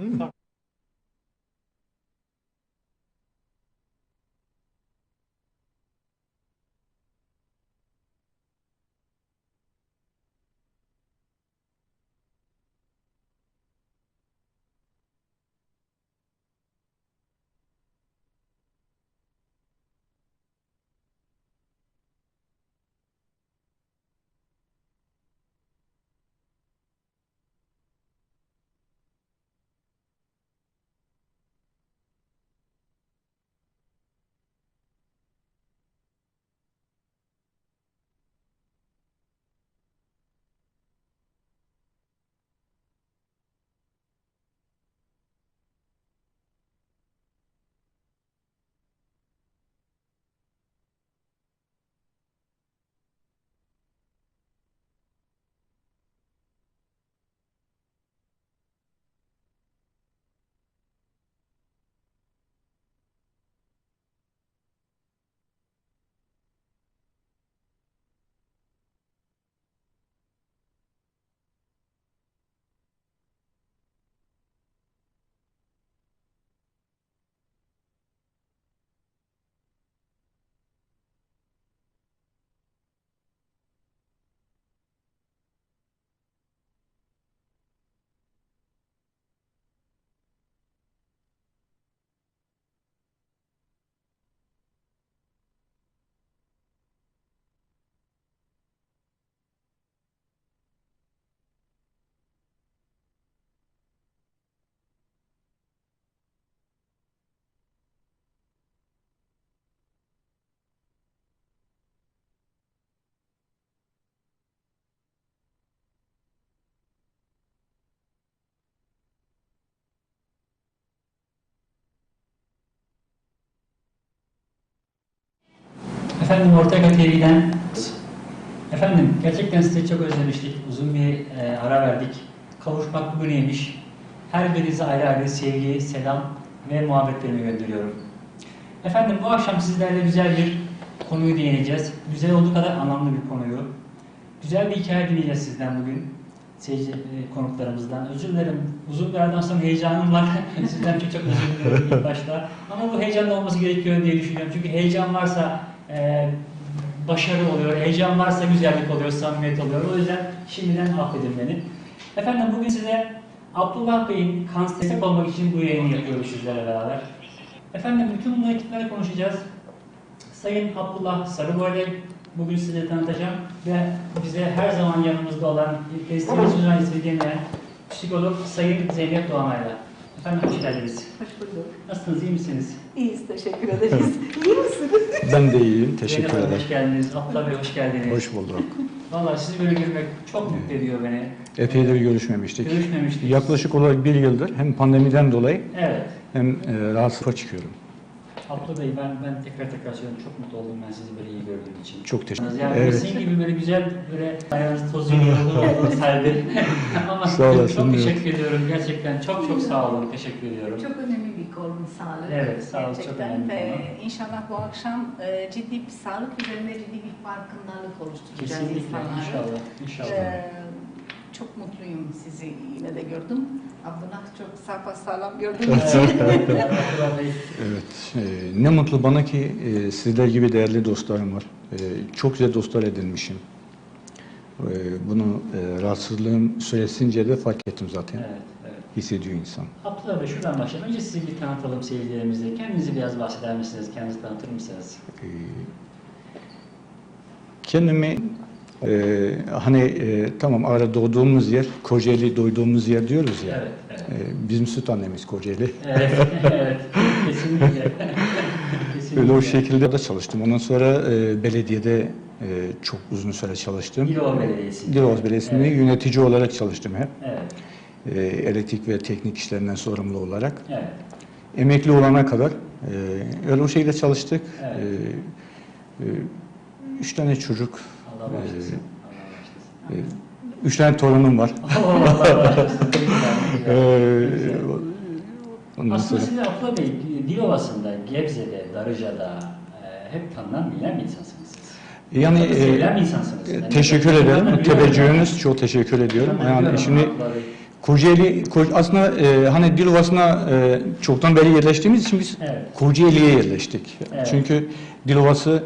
Mm. Efendim Ortega TV'den Efendim gerçekten sizi çok özlemiştik. Uzun bir e, ara verdik. Kavuşmak bugüneymiş. Her birinize ayrı ayrı sevgi, selam ve muhabbetlerimi gönderiyorum. Efendim bu akşam sizlerle güzel bir konuyu değineceğiz. Güzel olduğu kadar anlamlı bir konuyu. Güzel bir hikaye dinleyeceğiz sizden bugün. Seyirci e, konuklarımızdan. Özür dilerim. Uzun bir aradan sonra heyecanım var. sizden çok çok özür dilerim ilk başta. Ama bu heyecanlı olması gerekiyor diye düşünüyorum. Çünkü heyecan varsa e, başarı oluyor, heyecan varsa güzellik oluyor, samimiyet oluyor. O yüzden şimdiden affedin beni. Efendim bugün size Abdullah Bey'in kanser olmak için bu yayını yapıyoruz sizlerle beraber. Efendim bütün bunları ekiplere konuşacağız. Sayın Abdullah Sarıboy'la bugün size tanıtacağım ve bize her zaman yanımızda olan testimiz mühendisliği dinleyen psikolog Sayın Zeynep Doğanay'la. Efendim hoş geldiniz. Hoş bulduk. Nasılsınız, iyi misiniz? İyiyiz, teşekkür ederiz. İyi misiniz? Ben de iyiyim. Teşekkür ederim. Hoş geldiniz. Abdullah Bey hoş geldiniz. Hoş bulduk. Vallahi sizi böyle görmek çok mutlu ediyor beni. Epeydir görüşmemiştik. Görüşmemiştik. Yaklaşık olarak bir yıldır hem pandemiden dolayı Evet. hem e, rahatsızlığa çıkıyorum. Abdullah Bey ben, ben tekrar tekrar söylüyorum. Çok mutlu oldum ben sizi böyle iyi gördüğüm için. Çok teşekkür Yani Evet. sizin gibi böyle güzel böyle ayağınız tozu olduğunuz halde. Ama Sağ olasın, çok evet. teşekkür ediyorum. Gerçekten çok çok sağ olun. Teşekkür ediyorum. Çok önemli bir konu sağlık. Evet, sağlık çok Gerçekten. önemli Ve konu. inşallah bu akşam e, ciddi bir sağlık üzerinde ciddi bir farkındalık oluşturacağız Kesinlikle. insanlara. İnşallah. İnşallah. E, çok mutluyum sizi yine de gördüm. Abdullah çok sapasağlam gördüm. Evet. E, ne mutlu bana ki e, sizler gibi değerli dostlarım var. E, çok güzel dostlar edinmişim. E, bunu e, rahatsızlığım süresince de fark ettim zaten. Evet, evet. Hissediyor insan. Abdullah Bey şuradan başlayalım. Önce sizi bir tanıtalım seyircilerimize. Kendinizi biraz bahseder misiniz? Kendinizi tanıtır mısınız? E, kendimi e, hani e, tamam ara doğduğumuz yer, Kocaeli doyduğumuz yer diyoruz ya. Evet, evet. E, bizim süt annemiz Kocaeli. Evet, evet. Kesinlikle. Kesinlikle. Öyle o şekilde de çalıştım. Ondan sonra e, belediyede e, çok uzun süre çalıştım. Dilovası Belediyesi. Dilovası Belediyesi'nde Evet. yönetici olarak çalıştım hep. Evet, E, elektrik ve teknik işlerinden sorumlu olarak. evet. Emekli olana kadar e, öyle o şekilde çalıştık. Evet. E, e, üç tane çocuk, Allah başlasın. Allah e, üç tane torunum var. E, ondan Aslında sonra siz Abdullah Bey, Dilovası'nda, Gebze'de, Darıca'da e, hep tanınan, bilinen bir insansınız yani e, bir insansınız. e, Yani teşekkür ben ederim. Teveccühünüz çok teşekkür ediyorum. Yani şimdi. Kocaeli, Ko- aslında e, hani Dilovası'na e, çoktan beri yerleştiğimiz için biz Evet. Kocaeli'ye yerleştik. Evet. Çünkü Dilovası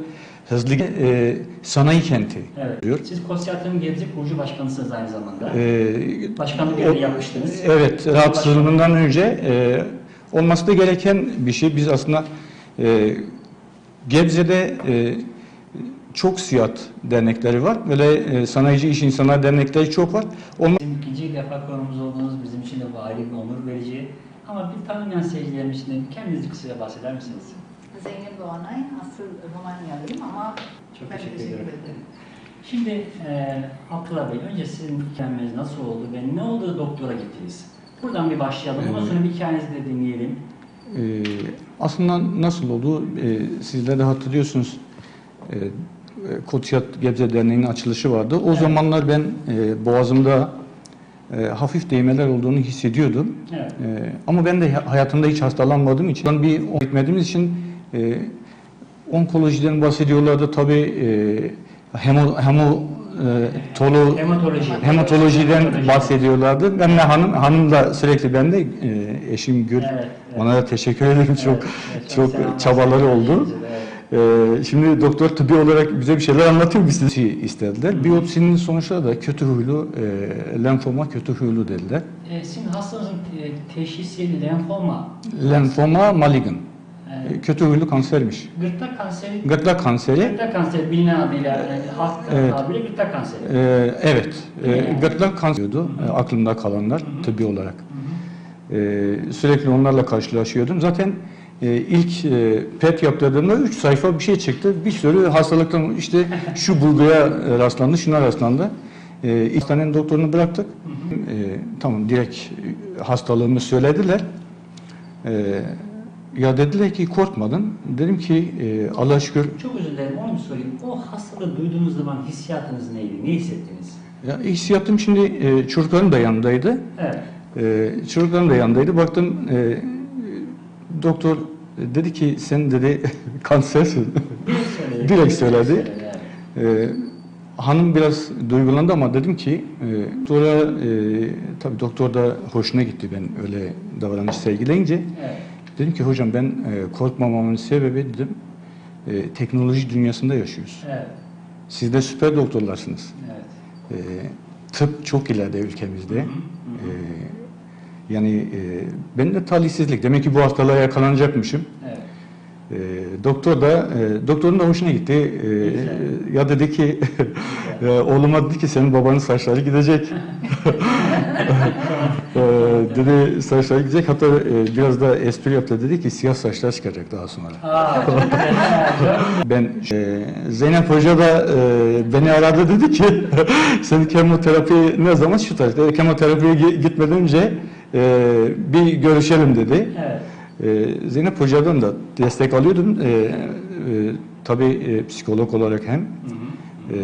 hızlı e, sanayi kenti Evet. diyor. Siz Kosyat'ın Gebze kurucu başkanısınız aynı zamanda. E, Başkanlık görevi yapmıştınız. Evet, rahatsızlığından önce e, olması da gereken bir şey. Biz aslında e, Gebze'de e, çok siyat dernekleri var. Böyle e, sanayici iş insanlar dernekleri çok var. Onlar Bizim ikinci defa konumuz olduğunuz bizim için de bu ayrı bir onur verici. Ama bir tanımayan seyircilerimiz için kendinizi kısaca bahseder misiniz? Zeynep Doğanay, asıl Romanyalıyım ama Çok ben teşekkür teşekkür ederim. ederim. Şimdi e, Abdullah Bey, önce sizin hikayeniz nasıl oldu ve ne oldu doktora gittiniz? Buradan bir başlayalım. Ondan sonra bir hikayenizi de dinleyelim. e, aslında nasıl oldu? E, sizler de hatırlıyorsunuz. E, e, Koçyat Gebze Derneği'nin açılışı vardı. O Evet. zamanlar ben e, boğazımda e, hafif değmeler olduğunu hissediyordum. Evet. Ee, ama ben de hayatımda hiç hastalanmadığım için, bir gitmediğimiz için e, onkolojiden bahsediyorlardı. Tabii e, hemo, hemo e, tolu, Hematoloji. hematolojiden bahsediyorlardı. Ben de hanım, hanım da sürekli ben de e, eşim Gül. Evet, evet. Ona da teşekkür ederim. Çok Evet, çok selamlar. çabaları oldu. Evet. Ee, şimdi doktor tıbbi olarak bize bir şeyler anlatıyor bizi istediler. Biyopsinin sonuçları da kötü huylu, e, lenfoma kötü huylu dediler. E, sizin hastanızın e, teşhisi lenfoma. Lenfoma malignant. E, Kötü huylu kansermiş. gırtlak kanseri. Gırtlak kanseri. Gırtlak kanseri bilinen adıyla, yani halk Evet. tabiriyle gırtlak kanseri. e, evet. E, Evet. gırtlak kanseriyordu e, aklımda kalanlar tıbbi olarak. E, sürekli onlarla karşılaşıyordum. Zaten e, ilk e, PET yaptırdığımda 3 sayfa bir şey çıktı. Bir sürü hastalıktan işte şu bulguya rastlandı, şuna rastlandı. E, ilk hastanenin doktorunu bıraktık. E, tamam direkt hastalığımı söylediler. E, ya dediler ki korkmadın. Dedim ki e, Allah'a şükür Çok özür dilerim, onu sorayım. O hastalığı duyduğunuz zaman hissiyatınız neydi? Ne hissettiniz? Ya hissiyatım şimdi e, çocuklarım da yanındaydı. Evet. E, çocuklarım da yanındaydı. Baktım e, doktor dedi ki sen dedi kansersin. Direkt söyledi. Söyledi. evet. E, hanım biraz duygulandı ama dedim ki e, sonra e, tabii doktor da hoşuna gitti ben öyle davranış sergileyince. Evet. Dedim ki hocam ben e, korkmamamın sebebi dedim e, teknoloji dünyasında yaşıyoruz. Evet. Siz de süper doktorlarsınız. Evet. E, tıp çok ileride ülkemizde. Hı hı. E, yani e, ben de talihsizlik. Demek ki bu hastalığa yakalanacakmışım. Evet. E, doktor da e, doktorun da hoşuna gitti. E, Güzel. ya dedi ki e, oğluma dedi ki senin babanın saçları gidecek. e, dedi saçları gidecek. Hatta e, biraz da espri yaptı. Dedi ki siyah saçlar çıkacak daha sonra. Aa, çok güzel. Ben e, Zeynep Hoca da e, beni aradı dedi ki senin kemoterapi ne zaman şu tarihte kemoterapiye gi- gitmeden önce e, bir görüşelim dedi. Evet. E, Zeynep Hoca'dan da destek alıyordum. E, e, tabii e, psikolog olarak hem. Hı hı. E,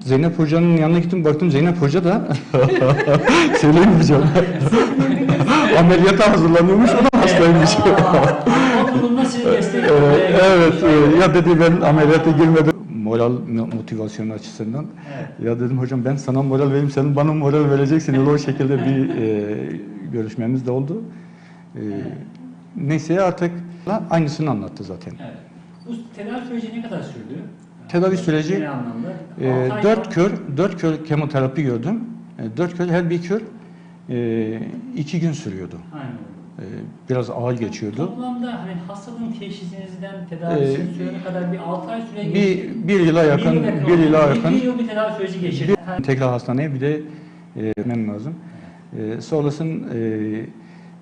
Zeynep Hoca'nın yanına gittim baktım Zeynep Hoca da söyleyeyim hocam ameliyata hazırlanıyormuş o da hastaymış. Evet, ya dedi ben ameliyata girmedim. Moral mo- motivasyon açısından. Evet. Ya dedim hocam ben sana moral vereyim, sen bana moral vereceksin. Öyle o şekilde bir e, görüşmemiz de oldu. E, neyse artık aynısını anlattı zaten. Evet. Bu tedavi süreci ne kadar sürdü? Tedavi süreci. E, Altı ay dört falan- kör, dört kör kemoterapi gördüm. E, dört kör, her bir kör e, iki gün sürüyordu. Aynen. E, biraz ağır geçiyordu. Toplamda hani hastalığın teşhisinizden tedavisine Ee, sürene kadar bir 6 ay süre geçti. Bir, bir yıla yakın, yıl bir oldu. yıla Bir- yakın. Bir yıl bir tedavi süreci geçirdi. Ha, Tekrar hastaneye bir de e, gitmem lazım. E, sonrasın e,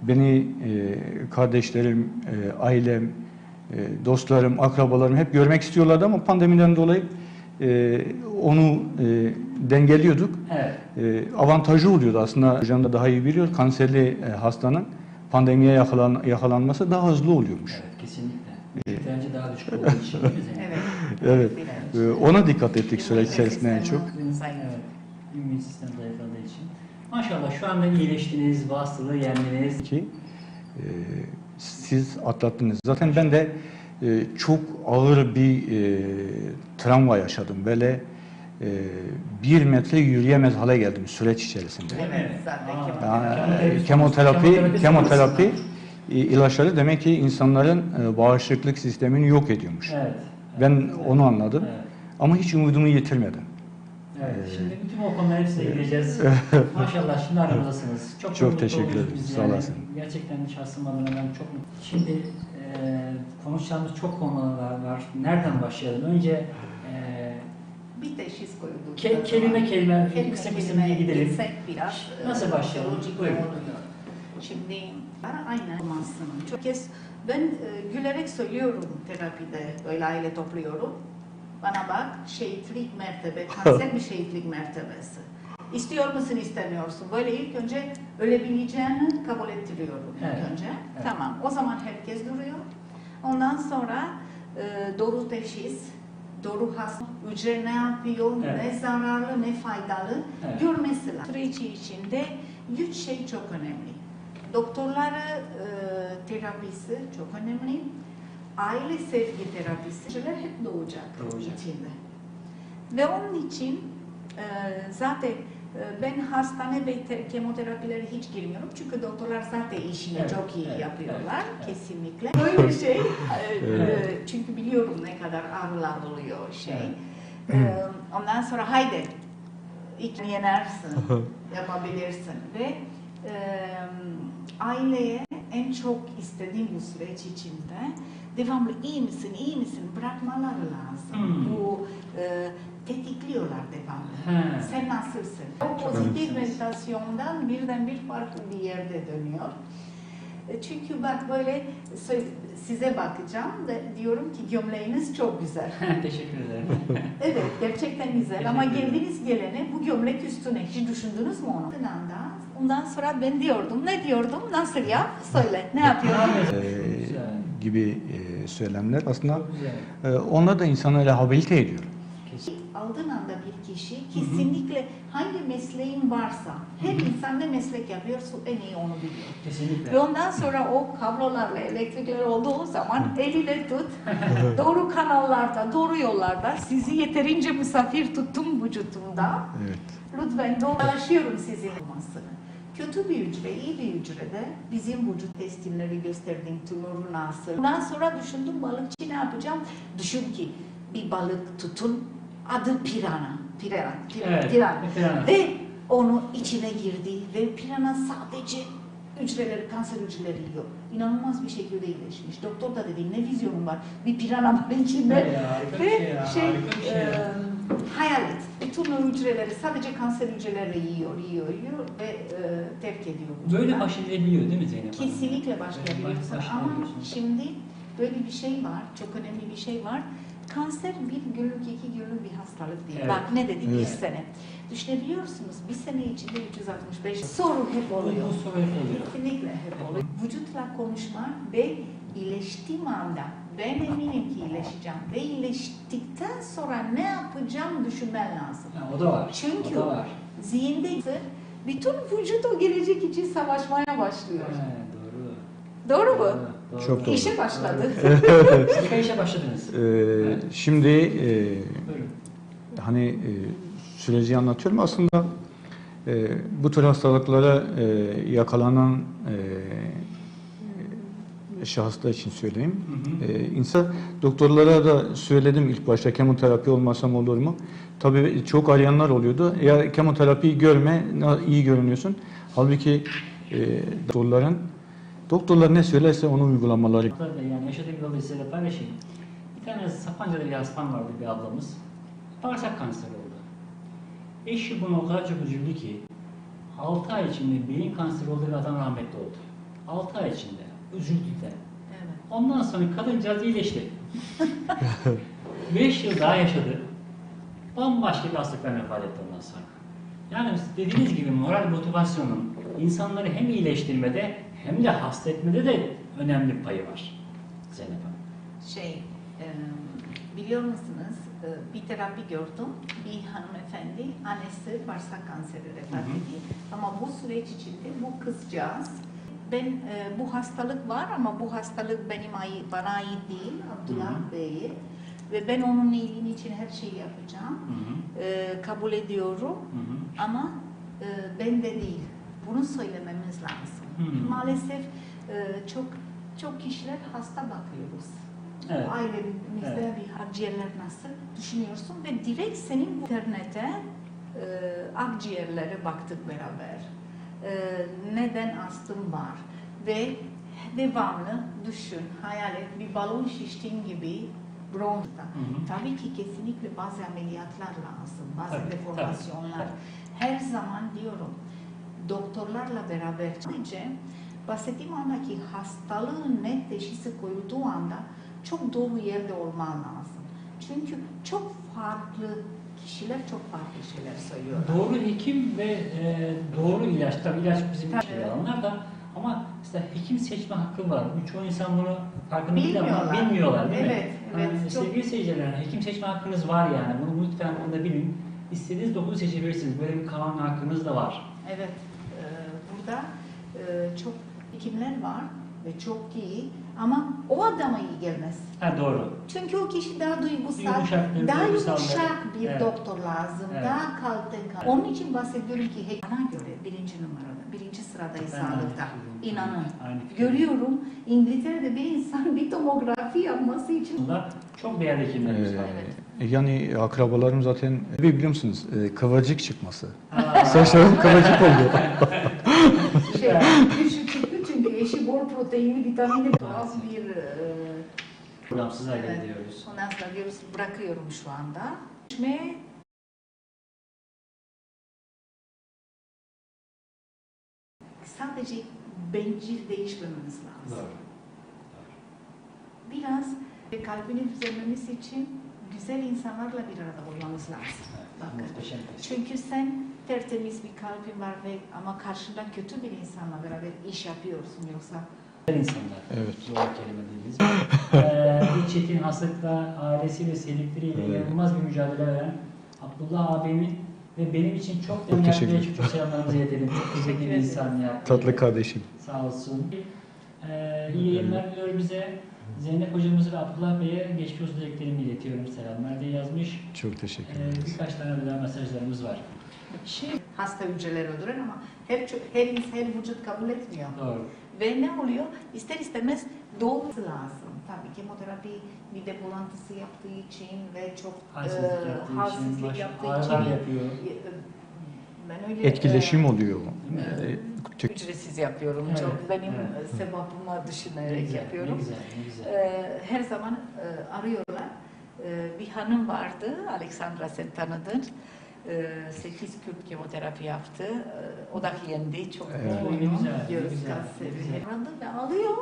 beni e, kardeşlerim, e, ailem, e, dostlarım, akrabalarım hep görmek istiyorlardı ama pandemiden dolayı e, onu e, dengeliyorduk. Evet. E, avantajı oluyordu aslında. Hocam da daha iyi biliyor. Kanserli e, hastanın pandemiye yakalan, yakalanması daha hızlı oluyormuş. Evet kesinlikle. Bence daha düşük olduğu için değil mi Zeynep? Evet. Evet. Ona dikkat ettik süreç içerisinde en çok. Evet. İmmün sistem zayıfladığı için. Maşallah şu anda iyileştiniz, bu hastalığı yendiniz. ki e, siz atlattınız. Zaten ben de e, çok ağır bir e, travma yaşadım. Böyle e, bir metre yürüyemez hale geldim süreç içerisinde. Evet, Yani, kemoterapi kemoterapi, ilaçları demek ki insanların e, bağışıklık sistemini yok ediyormuş. Evet. Ben onu anladım. Evet. Ama hiç umudumu yitirmedim. Evet, Ee, şimdi bütün o konulara hepsine gireceğiz. Maşallah şimdi aramızdasınız. Çok, Çok mutlu teşekkür ederim, biz sağ olasın. Gerçekten şahsım adına ben çok mutluyum. Şimdi e, konuşacağımız çok konular var. Nereden başlayalım? Önce e, Bir teşhis koyduk. ke- kelime kelime, Kelime kısa kısa kelime gidelim. gitsek biraz e, Nasıl başlayalım? lojik Buyurun. oluyor. Şimdi aynen olmasın. Çok kez ben e, gülerek söylüyorum terapide, böyle aile topluyorum. Bana bak şehitlik mertebe, kanser bir şehitlik mertebesi. İstiyor musun istemiyorsun? Böyle ilk önce ölebileceğini kabul ettiriyorum ilk Evet, önce. evet. Tamam o zaman herkes duruyor. Ondan sonra e, doğru teşhis, doğru hasta, hücre ne yapıyor, Evet. ne zararlı ne faydalı Evet. görmesi lazım. Süreci içinde üç şey çok önemli. Doktorları e, terapisi çok önemli. Aile sevgi terapisi Şeyler hep doğacak, Doğacak. içinde. Ve onun için e, zaten e, ben hastane ve te- kemoterapileri hiç girmiyorum. Çünkü doktorlar zaten işini Evet, çok iyi evet, yapıyorlar. evet, evet. Kesinlikle. Böyle şey. e, Evet. e, çünkü biliyorum ne kadar ağrılar oluyor şey. Evet. Ondan sonra haydi ilk yenersin, yapabilirsin ve e, aileye en çok istediğim bu süreç içinde devamlı iyi misin, iyi misin bırakmaları lazım. Hmm. Bu e, tetikliyorlar devamlı. He. Sen nasılsın? O pozitif meditasyondan birden bir farklı bir yerde dönüyor. E, Çünkü bak böyle size bakacağım ve diyorum ki gömleğiniz çok güzel. Teşekkür ederim. Evet gerçekten güzel ama geldiğiniz gelene bu gömlek üstüne hiç düşündünüz mü onu? Ondan sonra ben diyordum ne diyordum nasıl yap söyle ne yapıyordum? Gibi e, söylemler aslında e, onlar da insanı rehabilite ediyor. Aldığın anda bir kişi kesinlikle hangi mesleğin varsa her insan ne meslek yapıyorsa en iyi onu biliyor. Kesinlikle. Ve ondan sonra o kablolarla elektrikler olduğu zaman eliyle tut. doğru kanallarda, doğru yollarda sizi yeterince misafir tuttum vücutumda. Evet. Lütfen dolaşıyorum sizin olmasını. Kötü bir hücre, iyi bir hücrede bizim vücut testimleri gösterdiğim tümör nasıl. Ondan sonra düşündüm balıkçı ne yapacağım? Düşün ki bir balık tutun adı pirana. Pirana. Pirana. Evet. pirana. Pirana. Ve onu içine girdi ve pirana sadece hücreleri, kanser hücreleri yiyor. İnanılmaz bir şekilde iyileşmiş. Doktor da dedi ne vizyonun var? Bir pirana var içinde. Ya, bir Ve şey şey, şey e, hayal et. Bütün o hücreleri sadece kanser hücreleri yiyor, yiyor, yiyor ve e, terk ediyor. Böyle vücuttan. baş edilebiliyor değil mi Zeynep Hanım? Kesinlikle başlayabiliyorsun baş ama şimdi böyle bir şey var, çok önemli bir şey var. Kanser bir günlük, iki günlük bir hastalık değil. Evet. Bak ne dedi, bir Evet. sene. Düşünebiliyorsunuz, bir sene içinde 365 soru hep oluyor. bu soru hep oluyor. Kesinlikle hep oluyor. Vücutla konuşma ve iyileştiğim anda ben eminim ki iyileşeceğim ve iyileştikten sonra ne yapacağım düşünmen lazım. Ha, o da var. Çünkü o da var. zihinde bütün vücut o gelecek için savaşmaya başlıyor. He, doğru. Doğru mu? Doğru. Çok doğru. İşe başladı. Siz kaç işe başladınız? Ee, şimdi e, Buyurun. hani e, süreci anlatıyorum aslında e, bu tür hastalıklara e, yakalanan e, şahıslar için söyleyeyim. Hı hı. E, insan doktorlara da söyledim ilk başta kemoterapi olmasam olur mu? Tabii çok arayanlar oluyordu. Ya kemoterapiyi görme, iyi görünüyorsun. Halbuki e, doktorların doktorlar ne söylerse onu uygulamaları. Yani yaşadığım bir olayı size paylaşayım. Bir tane Sapanca'da bir hastam vardı bir ablamız. Bağırsak kanseri oldu. Eşi buna o kadar çok üzüldü ki 6 ay içinde beyin kanseri oldu ve adam rahmetli oldu. 6 ay içinde. Üzüldü de. Evet. Ondan sonra kadıncağız iyileşti. 5 yıl daha yaşadı. Bambaşka bir hastalıktan vefat etti ondan sonra. Yani dediğiniz gibi moral motivasyonun insanları hem iyileştirmede hem de hasta etmede de önemli bir payı var. Zeynep Hanım. Şey, e, biliyor musunuz e, bir terapi gördüm. Bir hanımefendi, annesi bağırsak kanseri vefat etti. Ama bu süreç içinde bu kızcağız ben e, bu hastalık var ama bu hastalık benim ait, bana ait değil, Abdullah. Bey'e. Ve ben onun iyiliği için her şeyi yapacağım. Ee, kabul ediyorum ama e, ben de değil. Bunu söylememiz lazım. Hı. Maalesef e, çok çok kişiler hasta bakıyoruz. Evet. Ailemizde bir akciğerler nasıl düşünüyorsun ve direkt senin internete e, akciğerlere baktık beraber. E, neden astım var ve devamlı düşün, hayal et bir balon şiştiğin gibi bronzda. Tabii ki kesinlikle bazı ameliyatlar lazım, bazı Tabii, deformasyonlar. tabii, Her zaman diyorum doktorlarla beraber sadece bahsettiğim andaki hastalığın net teşhisi koyulduğu anda çok doğru yerde olman lazım. Çünkü çok farklı kişiler çok farklı şeyler söylüyorlar. Doğru hekim ve e, doğru ilaç, tabii ilaç bizim Tabii. şey alanlar da ama mesela hekim seçme hakkı var. Çoğu insan bunu farkında değil ama Bilmiyorlar. değil mi? Evet, evet, Yani çok- Sevgili seyirciler, hekim seçme hakkınız var yani. Bunu lütfen bunu da bilin. İstediğiniz doktoru seçebilirsiniz. Böyle bir kanun hakkınız da var. Evet, e, burada e, çok hekimler var ve çok iyi ama o adama iyi gelmez. Ha doğru. Çünkü o kişi daha duygusal, Yumuşaktır, daha yumuşak bir Evet. doktor lazım, Evet. daha kalten kalten. Onun için bahsediyorum ki he- bana göre birinci numarada, birinci sıradayız Ben sağlıkta. İnanın. Aynı. Görüyorum İngiltere'de bir insan bir tomografi yapması için çok değerli hekimlerimiz var. Ee, yani akrabalarım zaten bir biliyor musunuz e, kıvırcık çıkması. Saçlarım kıvırcık oldu. şey, proteinli, vitamini az bir e, Programsız hale Evet. ediyoruz. Ondan sonra virüs bırakıyorum şu anda. Ve sadece bencil değişmememiz lazım. Biraz kalbini düzenlemesi için güzel insanlarla bir arada olmamız lazım. Bakın. Muhteşem. Çünkü sen tertemiz bir kalbin var ve ama karşında kötü bir insanla beraber iş yapıyorsun yoksa insanlar. Evet. Zor kelime değiliz. ee, bir çetin hastalıkla ailesiyle, sevdikleriyle Evet. inanılmaz bir mücadele veren Abdullah abimin ve benim için çok Çok değerli, çok, çok selamlarımızı iletelim. Çok kıymetli bir ederim. insan ya. Tatlı kardeşim. Sağ olsun. Ee, iyi yayınlar diliyor bize. Zeynep hocamızı ve Abdullah Bey'e geçmiş olsun dileklerimi iletiyorum. Selamlar diye yazmış. Çok teşekkür Ee, ederiz. birkaç tane daha mesajlarımız var. şey hasta hücreleri öldüren ama her, her, her vücut kabul etmiyor. Doğru. Ve ne oluyor? İster istemez dolması lazım. Tabii kemoterapi mide bulantısı yaptığı için ve çok Halsizlik e, yaptığı için, halsizlik baş yaptığı için yapıyor. e, ben öyle Etkileşim e, oluyor. E, ücretsiz yapıyorum. Evet, Çok benim evet. sevabıma Ne düşünerek güzel, yapıyorum. Ne güzel, ne güzel. E, her zaman e, arıyorlar. E, bir hanım vardı, Alexandra sen tanıdın. E, 8 Kürt kemoterapi yaptı. E, o da yendi. Çok Evet. ne Göğüs kanseri. ve alıyor.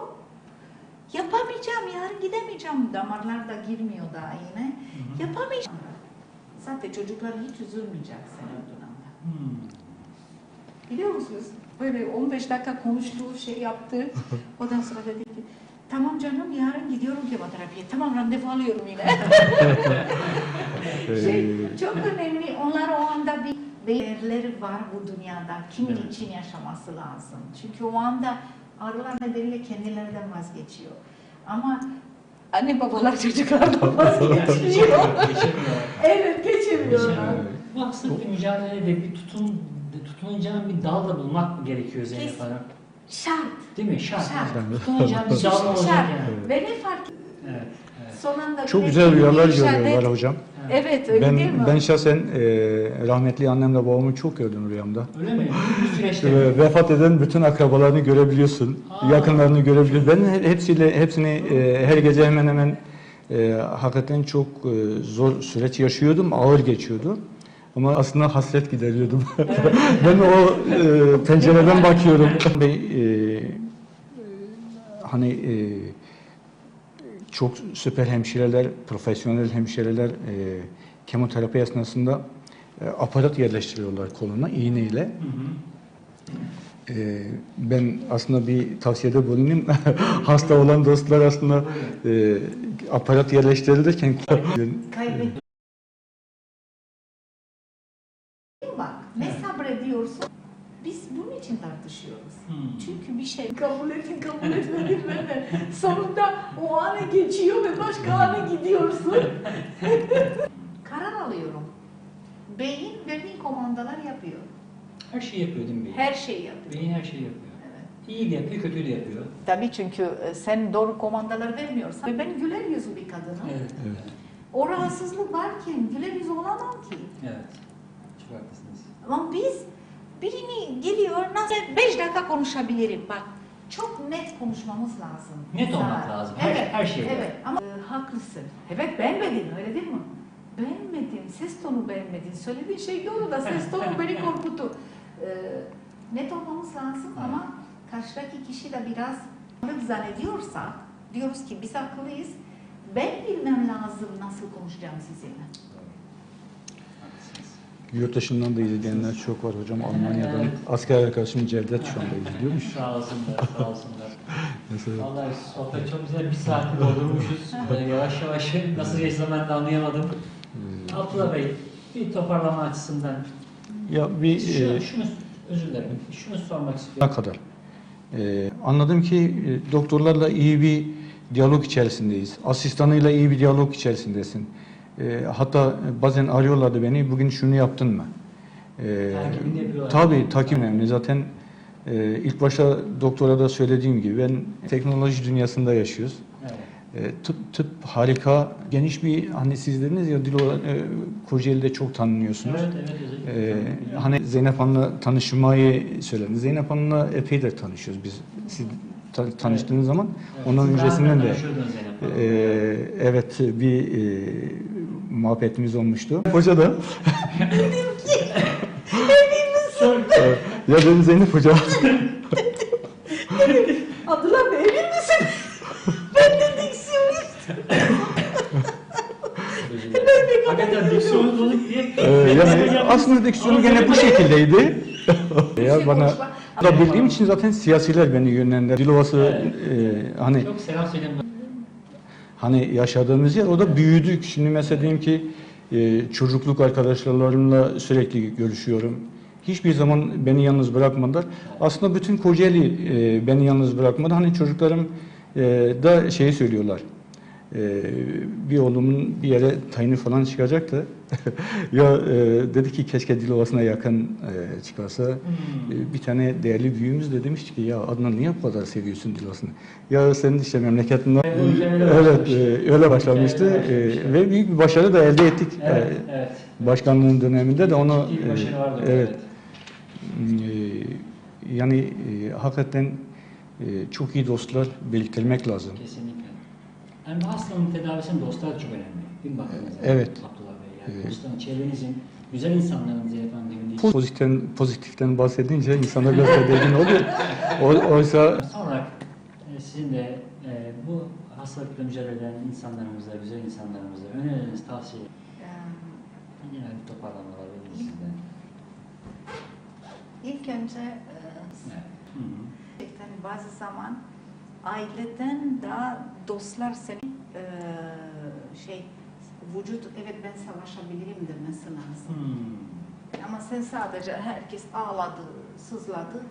Yapamayacağım, yarın gidemeyeceğim. Damarlar da girmiyor daha yine. Hı hı. Yapamayacağım. Zaten çocuklar hiç üzülmeyecek senin dönemde. Hmm. Biliyor musunuz? Böyle 15 dakika konuştuğu şey yaptı. Ondan sonra dedi ki tamam canım yarın gidiyorum kemoterapiye. Tamam randevu alıyorum yine. şey, e, çok önemli. Onlar o anda bir değerleri var bu dünyada. Kimin Evet. için yaşaması lazım. Çünkü o anda arılar nedeniyle kendilerinden vazgeçiyor. Ama anne babalar çocuklardan vazgeçiyor. Geçemiyor. evet geçemiyorlar. Geçemiyor. Bu hastalıkla mücadelede bir tutun, tutunacağın bir dal da bulmak mı gerekiyor Zeynep Hanım? Şart. Değil mi? Şart. Şart. Tutunacağın bir dal olacak Şart. yani. Ve ne fark Evet. evet. Son anda çok güzel rüyalar görüyorlar hocam. Evet öyle değil mi? Ben ben şahsen e, rahmetli annemle babamı çok gördüm rüyamda. Öyle mi? Bu süreçte. Vefat eden bütün akrabalarını görebiliyorsun. Aa. Yakınlarını görebiliyorsun. Ben he- hepsiyle hepsini e, her gece hemen hemen e, hakikaten çok e, zor süreç yaşıyordum. Ağır geçiyordu. Ama aslında hasret gideriyordum. ben o e, pencereden bakıyorum. Bey, e, hani e, çok süper hemşireler, profesyonel hemşireler e, kemoterapi esnasında e, aparat yerleştiriyorlar koluna iğneyle. Hı hı. E, ben aslında bir tavsiyede bulunayım. Hasta olan dostlar aslında e, aparat yerleştirilirken Kaybet. Bak ne sabrediyorsun? Biz bunun için tartışıyoruz. Hmm. Çünkü Çünkü bir şey kabul ettin kabul etmedin ben de. Sonunda o ana geçiyor ve başka ana gidiyorsun. Karar alıyorum. Beyin verdiğin komandalar yapıyor. Her şeyi yapıyor değil mi beyin? Her şeyi yapıyor. Beyin her şeyi yapıyor. Evet. İyi de yapıyor, kötü de yapıyor. Tabii çünkü e, sen doğru komandalar vermiyorsan. Ve ben güler yüzlü bir kadınım. Evet. Evet. O rahatsızlık varken güler yüzlü olamam ki. Evet. Çok haklısınız. Ama biz birini geliyor nasıl 5 dakika konuşabilirim bak. Çok net konuşmamız lazım. Net olmak Sana. lazım. Her- evet, her şeyde. Evet ama e, haklısın. Evet beğenmedin öyle değil mi? Beğenmedin, ses tonu beğenmedin. Söylediğin şey doğru da ses tonu beni korkuttu. E, net olmamız lazım Evet. ama karşıdaki kişi de biraz zannediyorsa diyoruz ki biz haklıyız. Ben bilmem lazım nasıl konuşacağım sizinle. Yurt dışından da izleyenler çok var hocam. Almanya'dan. Evet. Asker arkadaşım Cevdet şu anda izliyormuş. Sağ olsunlar, sağ olsunlar. Mesela Vallahi sohbet çok güzel. Bir saati doldurmuşuz. Yavaş yavaş nasıl geçti ben de anlayamadım. Abdullah Bey, bir toparlama açısından ya bir şu, e, şunu, özür dilerim, şunu sormak ne istiyorum. kadar? Ee, anladım ki e, doktorlarla iyi bir diyalog içerisindeyiz. Asistanıyla iyi bir diyalog içerisindesin. Ee, hatta bazen arıyorlardı beni, bugün şunu yaptın mı? Ee, Takibini yapıyorlar. Tabii takip önemli. Zaten e, ilk başta doktora da söylediğim gibi ben teknoloji dünyasında yaşıyoruz. Evet. E, tıp tıp harika, geniş bir hani siz dediniz ya dil olarak e, Kocaeli'de çok tanınıyorsunuz. Evet, evet. Ee, hani Zeynep Hanım'la tanışmayı söylediniz. Zeynep Hanım'la epey de tanışıyoruz biz. Siz ta- tanıştığınız zaman Evet, onun öncesinden önce de e, evet bir e, muhabbetimiz olmuştu. Hoca da Evet, ya dedim Zeynep Hoca Abdullah Bey emin misin? ben de diksiyonist. Hakikaten diksiyonunuz bozuk diye. e, yani aslında diksiyonu gene bu şekildeydi. ya bana da bildiğim için zaten siyasiler beni yönlendirdi. Dilovası e, hani Çok selam söyleyin. Hani yaşadığımız yer o da büyüdük. Şimdi mesela diyeyim ki e, çocukluk arkadaşlarımla sürekli görüşüyorum. Hiçbir zaman beni yalnız bırakmadılar. Aslında bütün Kocaeli e, beni yalnız bırakmadı. Hani çocuklarım e, da şeyi söylüyorlar. E, bir oğlumun bir yere tayini falan çıkacaktı. ya e, dedi ki keşke Dilovası'na yakın e, çıkarsa. Hmm. E, Bir tane değerli büyüğümüz de demişti ki ya Adnan niye bu kadar seviyorsun Dilovası'nı? Ya senin işte memleketinden Evet, öyle evet başlamıştı. e, öyle başlamıştı E, ve büyük bir başarı da elde ettik. Evet, E, evet. Başkanlığın döneminde de onu e, vardı. evet e, yani e, hakikaten e, çok iyi dostlar biriktirmek lazım. Kesinlikle. Hem de hastanın tedavisinde dostlar çok önemli. Değil mi baktığınız zaman? Evet. Yani çevrenizin, güzel insanların değil. Pozitiften, pozitiften bahsedince insanlar biraz tedirgin oluyor. O, oysa Son olarak e, sizin de e, bu hastalıkla mücadele eden insanlarımıza, güzel insanlarımıza öneriniz, tavsiye genel bir toparlama alabilir sizden. İlk önce e, Evet. Hı bazı zaman aileden daha dostlar seni e, şey vücut evet ben savaşabilirim demesi lazım. Hmm. Ama sen sadece herkes ağladı, sızladı.